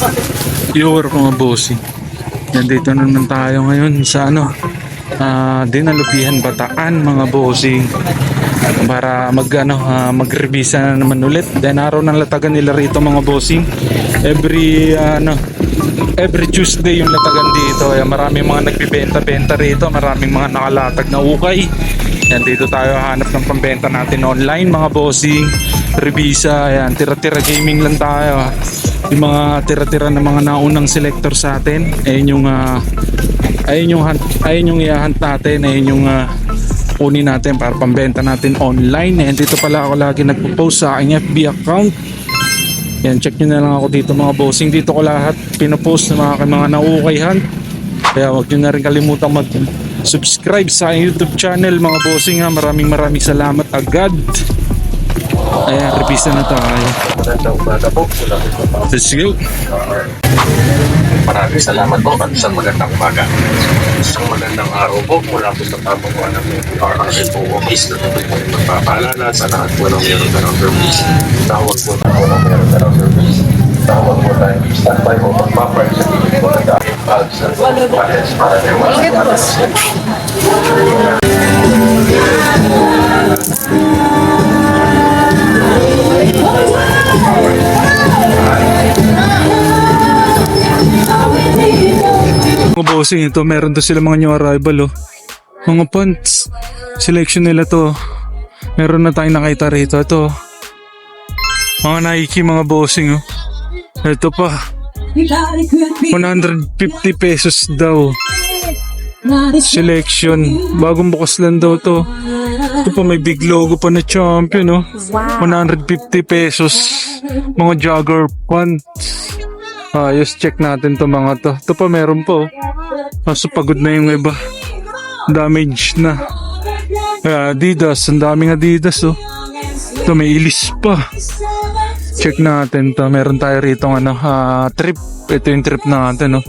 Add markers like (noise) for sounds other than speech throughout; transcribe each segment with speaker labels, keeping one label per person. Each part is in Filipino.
Speaker 1: (laughs) Your mga bossing. Nandito na naman tayo ngayon sa ano, ah Dinalupihan Bataan mga bossing. Para mag ano, ah, magrevisa na naman ulit. Then araw ng latagan nila rito mga bossing. Every ah, ano, every Tuesday yung latagan dito. Kaya maraming mga nagbibenta-benta rito, maraming mga nakalatag na ukay. Yan dito tayo hanap ng pambenta natin online mga bossing. Revisa, ayan, tira-tira gaming lang tayo. Yung mga tira-tira ng mga naunang selector sa atin. Ayun yung ah, ayun yung ayun yung i-hunt natin, ayun yung ah, kunin natin para pambenta natin online. And dito pala ako lagi nagpo-post sa aking FB account. Yan, check nyo na lang ako dito mga bossing. Dito ko lahat pinopost ng mga, mga naukay hunt. Kaya huwag nyo na rin kalimutang mag-subscribe sa aking YouTube channel mga bossing ha. Maraming maraming salamat agad. Ayan, revisa na tayo.
Speaker 2: Magandang umaga po. Sa
Speaker 1: Let's go.
Speaker 2: Maraming salamat po at isang magandang umaga. Isang magandang araw po mula po sa pamumuan ng RRFO office na tuloy po magpapaalala sa lahat po ng meron na ng service. Tawag po na po ng meron na ng service. Tawag po tayo standby po magpapark sa pilit po ng dahil bags at wallets para may wallets.
Speaker 1: Mga bossing ito, meron to sila mga new arrival oh. Mga pants. Selection nila to. Meron na tayong nakita rito. Ito. Mga Nike mga bossing oh. Ito pa. 150 pesos daw. Selection. Bagong bukas lang daw to. Ito pa may big logo pa na champion oh. 150 pesos. Mga jogger pants. Ayos, check natin to mga to. Ito pa meron pa oh. Kaso pagod na yung iba. Damage na. Kaya Adidas, ang daming Adidas oh. Ito may ilis pa. Check natin to. Meron tayo rito ano, ah, trip. Ito yung trip natin oh.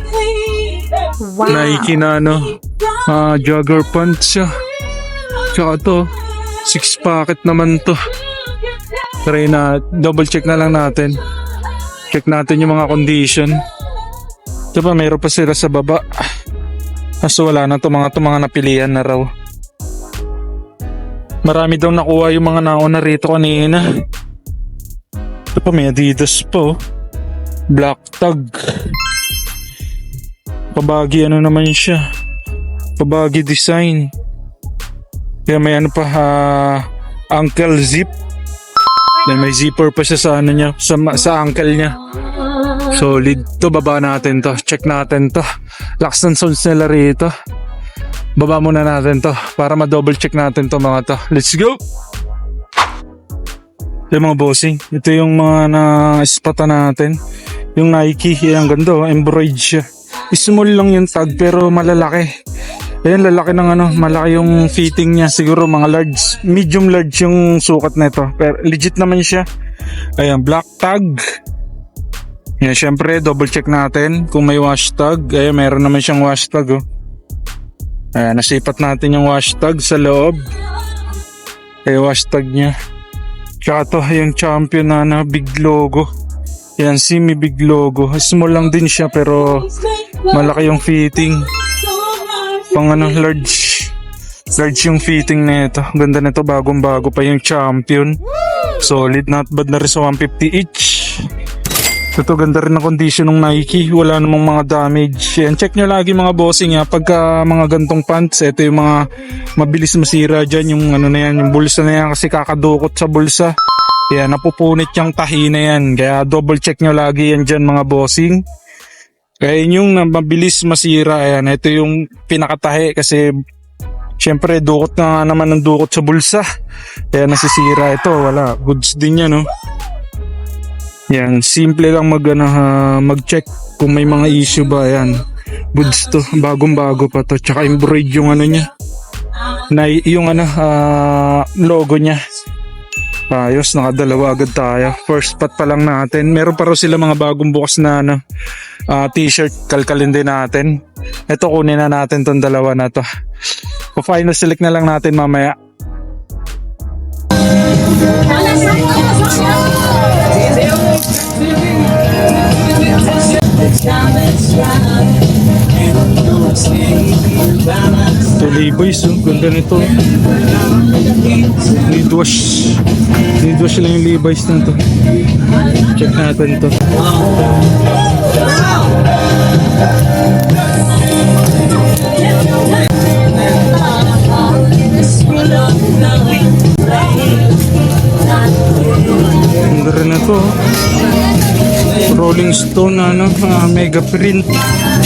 Speaker 1: Nike na ano, ah, jogger pants siya. Tsaka to, six packet naman to. Try na, double check na lang natin. Check natin yung mga condition. Ito pa, mayroon pa sila sa baba. Kaso wala na to mga to mga napilian na raw. Marami daw nakuha yung mga nauna rito kanina. Ito pa, may Adidas po. Black tag. Pabagi ano naman siya. Pabagi design. Kaya may ano pa, ah, ankle zip. Then may zipper pa siya sa ano niya, sa, sa ankle niya. Solid to, baba natin to. Check natin to. Laks ng sounds nila rito. Baba muna natin to para ma-double check natin to mga to. Let's go! Ito yung mga bossing. Ito yung mga na-spota natin. Yung Nike, yan ganda. oh, Embroidered siya. Small lang yung tag pero malalaki. Ayan, lalaki ng ano, malaki yung fitting niya. Siguro mga large, medium large yung sukat nito. Pero legit naman siya. Ayan, black tag. Yan, syempre, double check natin kung may wash tag. Ayan, meron naman siyang wash tag, oh. Ayan, nasipat natin yung wash tag sa loob. Ayan, wash tag niya. Tsaka to, yung champion na na big logo. Yan, semi big logo. Small lang din siya pero malaki yung fitting. Pang ano, large. Large yung fitting na ito. Ganda nito, bagong bago pa yung champion. Solid, not bad na rin sa 150 each. Ito ganda rin ang condition ng Nike. Wala namang mga damage. Yan, check nyo lagi mga bossing ha. Pagka mga gantong pants, ito yung mga mabilis masira dyan. Yung ano na yan, yung bulsa na yan kasi kakadukot sa bulsa. Kaya napupunit yung tahi na yan. Kaya double check nyo lagi yan dyan mga bossing. Kaya yun yung mabilis masira. Ayan, ito yung pinakatahi kasi syempre dukot na nga naman ng dukot sa bulsa. Kaya nasisira ito. Wala. Goods din yan no. Yan, simple lang mag ha, mag-check kung may mga issue ba yan. Goods to, bagong-bago pa to. Tsaka embroid yung ano niya. Na yung ano, ah, logo niya. Ayos, nakadalawa agad tayo. First spot pa lang natin. Meron pa raw sila mga bagong bukas na ano, ah, t-shirt. Kalkalin din natin. Ito kunin na natin tong dalawa na to. Pa-final select na lang natin mamaya.
Speaker 3: Tuloy
Speaker 1: boys, yung ganda nito. Need wash. Need wash lang yung Levi's na to. Check natin to. Ang ganda na to. Oh oh. Rolling Stone ano, ah, mega print.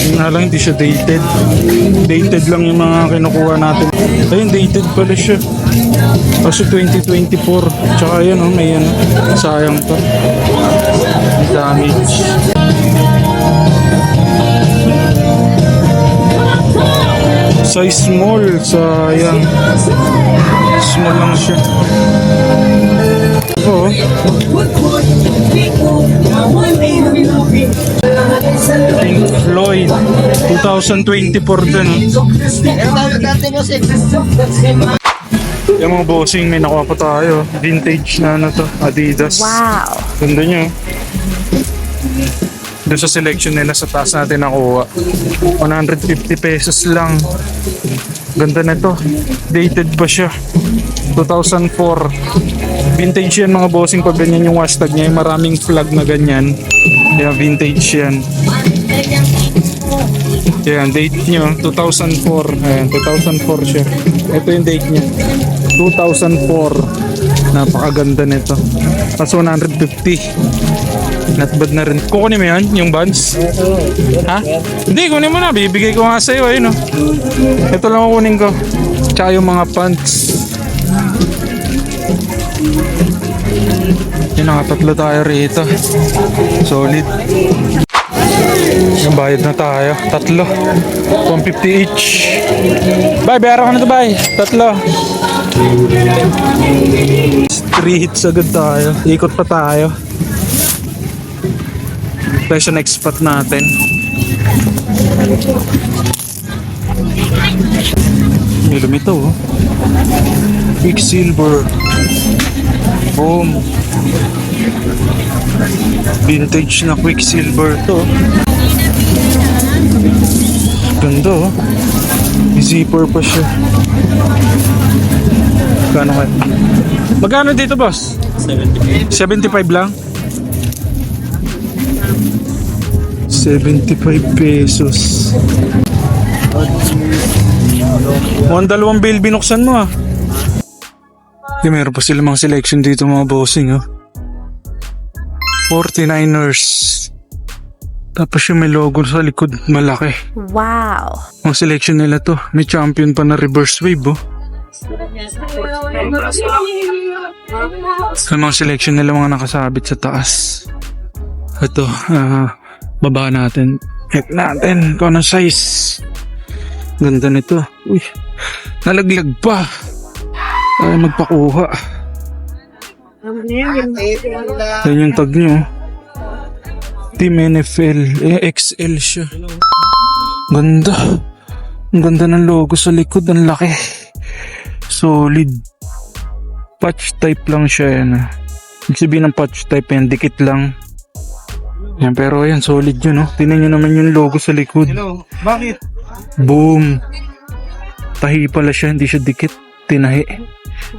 Speaker 1: Yung nga lang hindi siya dated. Dated lang yung mga kinukuha natin. Ayun, dated pala siya. Kasi 2024. Tsaka yan, oh, may ano, sayang to. Damage. Size small, sayang. Small lang siya. Oo. Pink Floyd 2024 din. Yung mga bossing may nakuha pa tayo. Vintage na ano to Adidas.
Speaker 3: Wow.
Speaker 1: Ganda nyo. Doon sa selection nila sa taas natin nakuha. 150 pesos lang. Ganda na to. Dated pa siya. 2004 Vintage yan mga bossing. Pag ganyan yung hashtag niya yung maraming flag na ganyan Kaya vintage yan Yan, date nyo, 2004. Ayan, 2004 siya. Ito yung date niya. 2004. Napakaganda nito. Tapos 150. Not bad na rin. Kukunin mo yan, yung buns? Ha? Hindi, kunin mo na. Bibigay ko nga sa'yo. Ayun, oh. Ito lang kukunin ko. Tsaka yung mga pants. Yun, nakatatlo tayo rito. Solid. Bayad na tayo. Tatlo. 150 each. Bye, bayaran ko na to, bye. Tatlo. Three hits agad tayo. Ikot pa tayo. Sa next spot natin. May lumito, oh. Quicksilver. Boom. Vintage na Quicksilver to. Ganda oh. Zipper pa siya. Kano kaya? Magkano dito boss? 75. 75 lang? 75 pesos. Mukhang dalawang bill binuksan mo ah. Okay, meron pa sila mga selection dito mga bossing oh. 49ers. Tapos yung may logo sa likod, malaki.
Speaker 3: Wow.
Speaker 1: Ang selection nila to, may champion pa na reverse wave oh. Ang mga selection nila mga nakasabit sa taas. Ito, ah, baba natin. Check natin kung anong size. Ganda nito. Uy, nalaglag pa. Ay, magpakuha. Yan yung tag nyo. Team NFL. Eh, XL siya. Ganda. Ang ganda ng logo sa likod. Ang laki. Solid. Patch type lang siya yan. ah. Ibig sabihin ng patch type yan. Dikit lang. Yan, pero yan, solid yun, no? Tingnan nyo naman yung logo sa likod.
Speaker 4: Hello, bakit?
Speaker 1: Boom. Tahi pala siya, hindi siya dikit. Tinahi.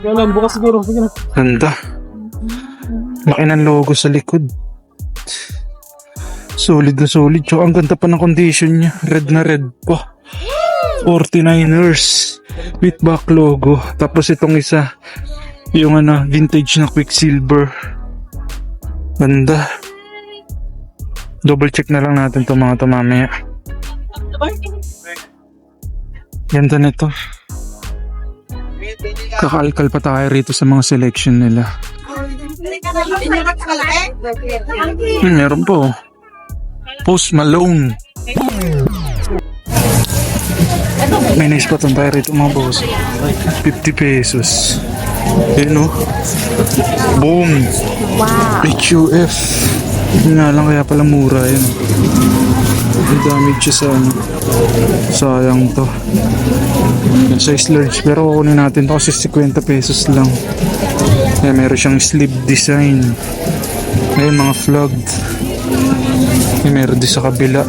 Speaker 4: Galang, bukas siguro. Sige na.
Speaker 1: Ganda. Laki ng logo sa likod. Solid na solid. Tsaka ang ganda pa ng condition niya. Red na red pa. 49ers. With back logo. Tapos itong isa. Yung ano, vintage na Quicksilver. Ganda. Double check na lang natin to mga to mamaya. Ganda nito. Kakaalkal pa tayo rito sa mga selection nila. Hmm, meron po. Post Malone. May naispatan tayo rito mga boss. 50 pesos. Yun o. Boom.
Speaker 3: Wow.
Speaker 1: HUF. Yun nga lang kaya pala mura yun. May damage siya sa ano. Sayang to. Size large. Pero kukunin natin to kasi 50 pesos lang. Kaya meron siyang sleeve design. Ayun mga flogged. May meron din sa kabila.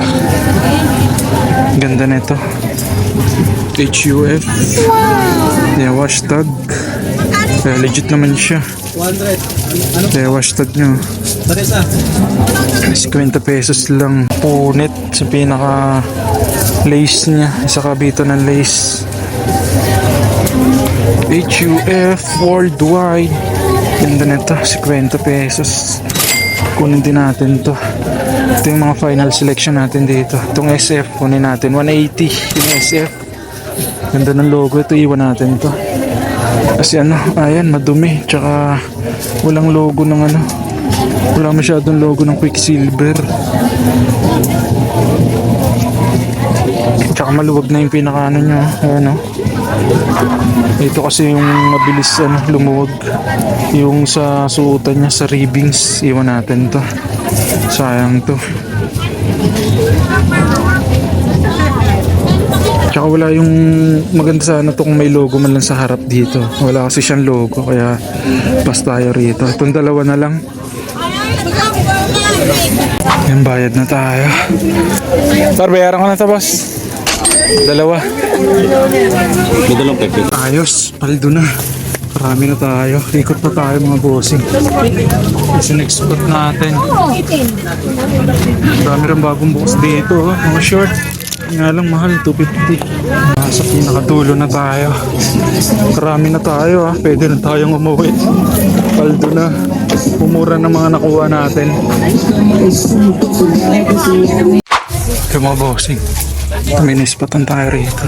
Speaker 1: Ganda nito. HUF. Yeah, hashtag. Kaya legit naman siya.
Speaker 4: 100.
Speaker 1: Kaya hashtag nyo.
Speaker 4: Bakit sa?
Speaker 1: 50 pesos lang punit sa pinaka lace niya. Isa kabito ng lace. HUF worldwide. Ganda nito. 50 pesos. Kunin din natin to. Ito yung mga final selection natin dito. Itong SF kunin natin. 180 yung SF. Ganda ng logo. Ito iwan natin to. Kasi ano, ayan, madumi. Tsaka walang logo ng ano. Wala masyadong logo ng Quicksilver. Tsaka maluwag na yung pinaka ano nyo. Ayan o. Ito kasi yung mabilis ano, lumuwag. Yung sa suotan niya sa ribbings. Iwan natin to. Sayang to. Tsaka wala yung maganda sana to kung may logo man lang sa harap dito. Wala kasi siyang logo kaya pas tayo rito. Itong dalawa na lang. Yan, bayad na tayo. Sir, bayaran ko na to, boss. Dalawa.
Speaker 4: May pepe.
Speaker 1: Ayos, paldo na. Marami na tayo. Ikot pa tayo mga bossing. Kasi next spot natin. Marami rin bagong bukas dito. Oh. Mga short. Nga lang mahal, 250. Nasa pinakadulo na tayo. Marami na tayo ah. Pwede na tayong umuwi. Paldo na. Umura ng mga nakuha natin. Ito mga bossing. Minispatan tayo rito.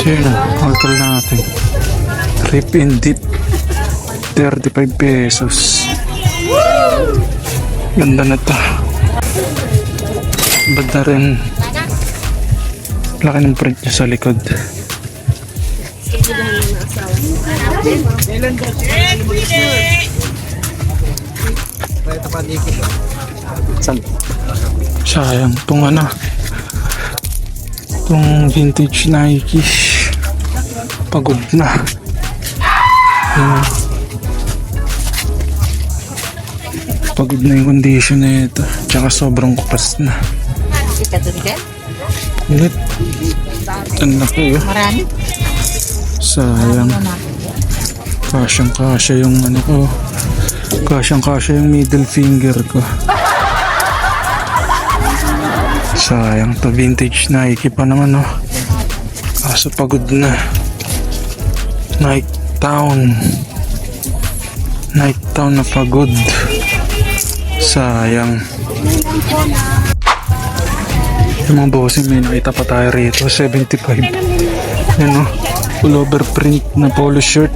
Speaker 1: Sino? Hotel natin. Rip and dip. 35 pesos. Ganda na to. Bad na rin. Laki ng print niya sa likod. Sayang tong ano. Tong vintage Nike. Pagod na. Yan. Pagod na yung condition na ito. Tsaka sobrang kupas na. Ulit. Ang laki oh.
Speaker 3: Marami.
Speaker 1: Sayang. Kasyang kasya yung ano ko. Kasyang kasya yung middle finger ko. Sayang to vintage Nike pa naman oh. Kaso pagod na. Nike Town. Nike Town na pagod. Sayang. Yung mga bossing may nakita pa tayo rito. 75. Yan o. Pullover print na polo shirt.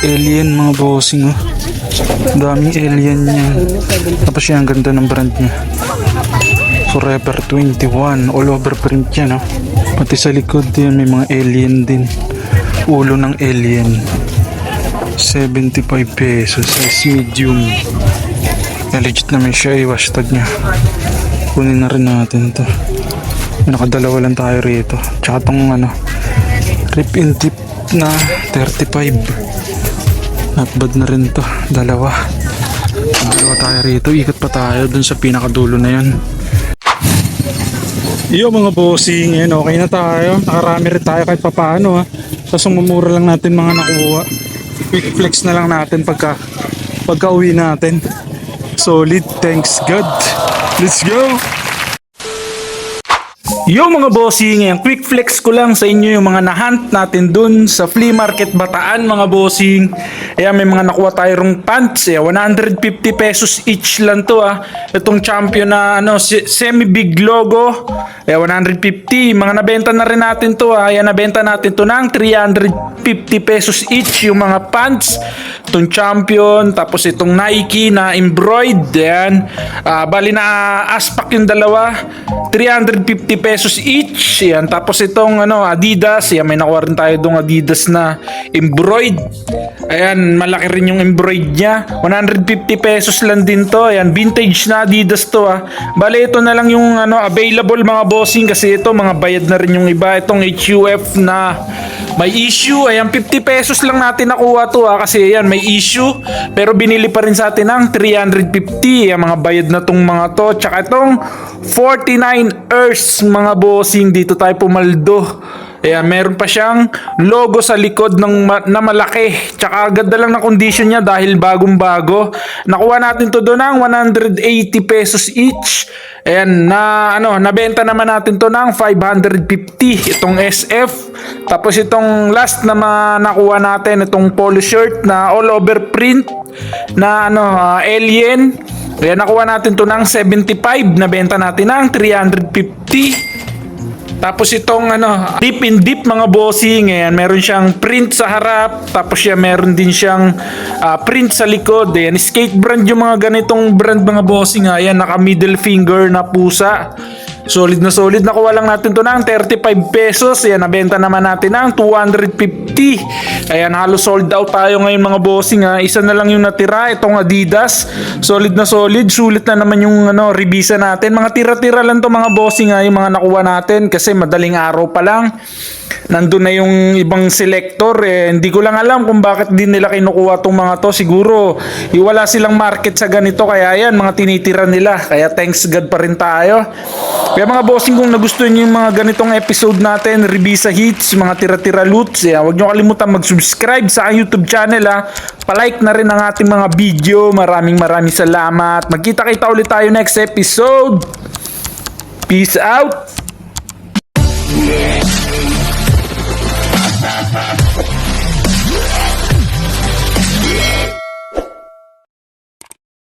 Speaker 1: Alien mga bossing o. Daming alien yan. Tapos yan, ang ganda ng brand niya. Forever 21. All over print yan o. Pati sa likod yan may mga alien din. Ulo ng alien. 75 pesos. Size medium. Yan, legit naman siya. I-hashtag niya. Kunin na rin natin to. Nakadalawa lang tayo rito. Tsaka tong ano, rip and tip na 35. Not bad na rin to. Dalawa. Dalawa tayo rito. Ikot pa tayo dun sa pinakadulo na yan. Yo mga bossing, yan okay na tayo. Nakarami rin tayo kahit papaano ha. Sa sumumura lang natin mga nakuha. Quick flex na lang natin pagka pagka uwi natin. Solid, thanks God. Let's go! Yo mga bossing, yung quick flex ko lang sa inyo yung mga nahunt natin dun sa flea market Bataan mga bossing. Ayan, may mga nakuha tayo rong pants. Eh, 150 pesos each lang to ah. Itong champion na ano, semi-big logo. Eh, 150. Mga nabenta na rin natin to ah. Ayan, nabenta natin to ng 350 pesos each yung mga pants. Itong champion, tapos itong Nike na embroidered. Ayan. Ah, bali na aspak yung dalawa. 350 pesos each. Yan. Tapos itong ano, Adidas. Yan, may nakuha rin tayo dong Adidas na embroidered. Ayan, malaki rin yung embroidered niya. 150 pesos lang din to. Ayan, vintage na Adidas to ah. Bale, ito na lang yung ano, available mga bossing kasi ito mga bayad na rin yung iba. Itong HUF na may issue. Ayan, 50 pesos lang natin nakuha to ha, kasi ayan, may issue. Pero binili pa rin sa atin ng 350. Ayan, mga bayad na tong mga to. Tsaka itong 49 Earths, mga bossing. Dito tayo pumaldo. Ayan, meron pa siyang logo sa likod ng ma- na malaki. Tsaka ganda lang na condition niya dahil bagong-bago. Nakuha natin to doon ng 180 pesos each. Ayan, na ano, nabenta naman natin to ng 550 itong SF. Tapos itong last na nakuha natin itong polo shirt na all over print na ano, ah, alien. Ayan, nakuha natin to ng 75, nabenta natin ng 350. Tapos itong ano, deep in deep mga bossing, ayan, meron siyang print sa harap, tapos siya meron din siyang ah, print sa likod. Ayan, skate brand yung mga ganitong brand mga bossing, ayan, naka middle finger na pusa. Solid na solid. Nakuha lang natin to ng 35 pesos. Ayan, nabenta naman natin ng 250. Ayan, halos sold out tayo ngayon mga bossing. Ha. Isa na lang yung natira. Itong Adidas. Solid na solid. Sulit na naman yung ano, revisa natin. Mga tira-tira lang to mga bossing. Ha, yung mga nakuha natin. Kasi madaling araw pa lang. Nandun na yung ibang selector. Eh, hindi ko lang alam kung bakit din nila kinukuha tong mga to. Siguro, iwala silang market sa ganito. Kaya yan, mga tinitira nila. Kaya thanks God pa rin tayo. Kaya mga bossing kung nagustuhan nyo yung mga ganitong episode natin, revisa hits, mga tira-tira loots, yeah, huwag nyo kalimutan mag-subscribe sa YouTube channel ha. Palike na rin ang ating mga video. Maraming maraming salamat. Magkita-kita ulit tayo next episode. Peace out! Yeah.